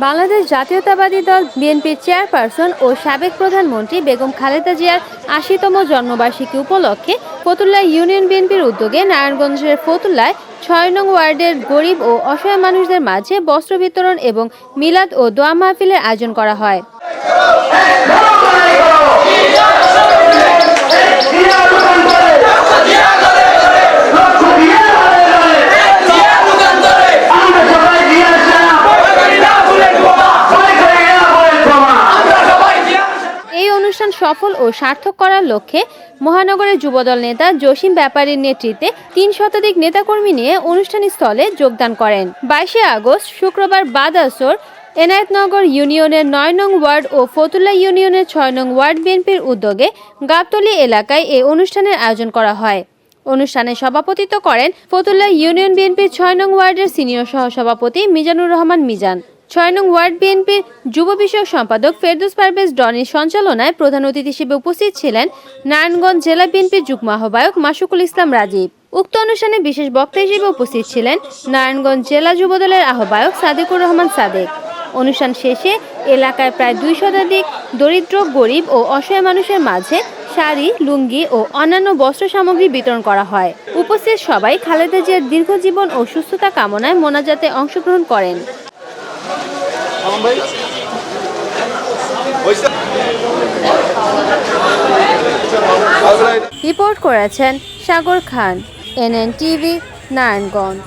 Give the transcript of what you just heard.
জাতীয়তাবাদী দল বিএনপির চেয়ারপারসন ও সাবেক প্রধানমন্ত্রী বেগম খালেদা জিয়ার আশিতম জন্মবার্ষিকী উপলক্ষে ফতুল্লা ইউনিয়ন বিএনপির উদ্যোগে নারায়ণগঞ্জের ফতুল্লায় ছয় নং ওয়ার্ডের গরিব ও অসহায় মানুষদের মাঝে বস্ত্র বিতরণ এবং মিলাদ ও দোয়া মাহফিলের আয়োজন করা হয়। সফল ও সার্থক করার লক্ষ্যে মহানগরের যুবদল নেতা জসিম ব্যাপারীর নেতৃত্বে তিন শতাধিক নেতাকর্মী নিয়ে অনুষ্ঠান স্থলে যোগদান করেন। বাইশে আগস্ট, শুক্রবার বাদ আসর এনায়েতনগর ইউনিয়নের নয় নং ওয়ার্ড ও ফতুল্লা ইউনিয়নের ছয় নং ওয়ার্ড বিএনপির উদ্যোগে গাবতলী এলাকায় এই অনুষ্ঠানের আয়োজন করা হয়। অনুষ্ঠানে সভাপতিত্ব করেন ফতুল্লা ইউনিয়ন বিএনপির ছয় নং ওয়ার্ডের সিনিয়র সহসভাপতি মিজানুর রহমান মিজান। ছয় নং ওয়ার্ড বিএনপির যুব বিষয়ক সম্পাদক ফেরদুস পারভেজ ডনির সঞ্চালনায় প্রধান অতিথি হিসেবে উপস্থিত ছিলেন নারায়ণগঞ্জ জেলা বিএনপির যুগ্ম আহ্বায়ক মাসুকুল ইসলাম রাজীব। উক্ত অনুষ্ঠানে বিশেষ বক্তা হিসেবে উপস্থিত ছিলেন নারায়ণগঞ্জ জেলা যুবদলের আহ্বায়ক সাদেকুর রহমান সাদেক। অনুষ্ঠান শেষে এলাকায় প্রায় দুই শতাধিক দরিদ্র, গরিব ও অসহায় মানুষের মাঝে শাড়ি, লুঙ্গি ও অন্যান্য বস্ত্র সামগ্রী বিতরণ করা হয়। উপস্থিত সবাই খালেদা জিয়ার দীর্ঘ জীবন ও সুস্থতা কামনায় মোনাজাতে অংশগ্রহণ করেন। ভাই। রিপোর্ট করেছেন সাগর খান এনএন টিভি নারায়ণগঞ্জ।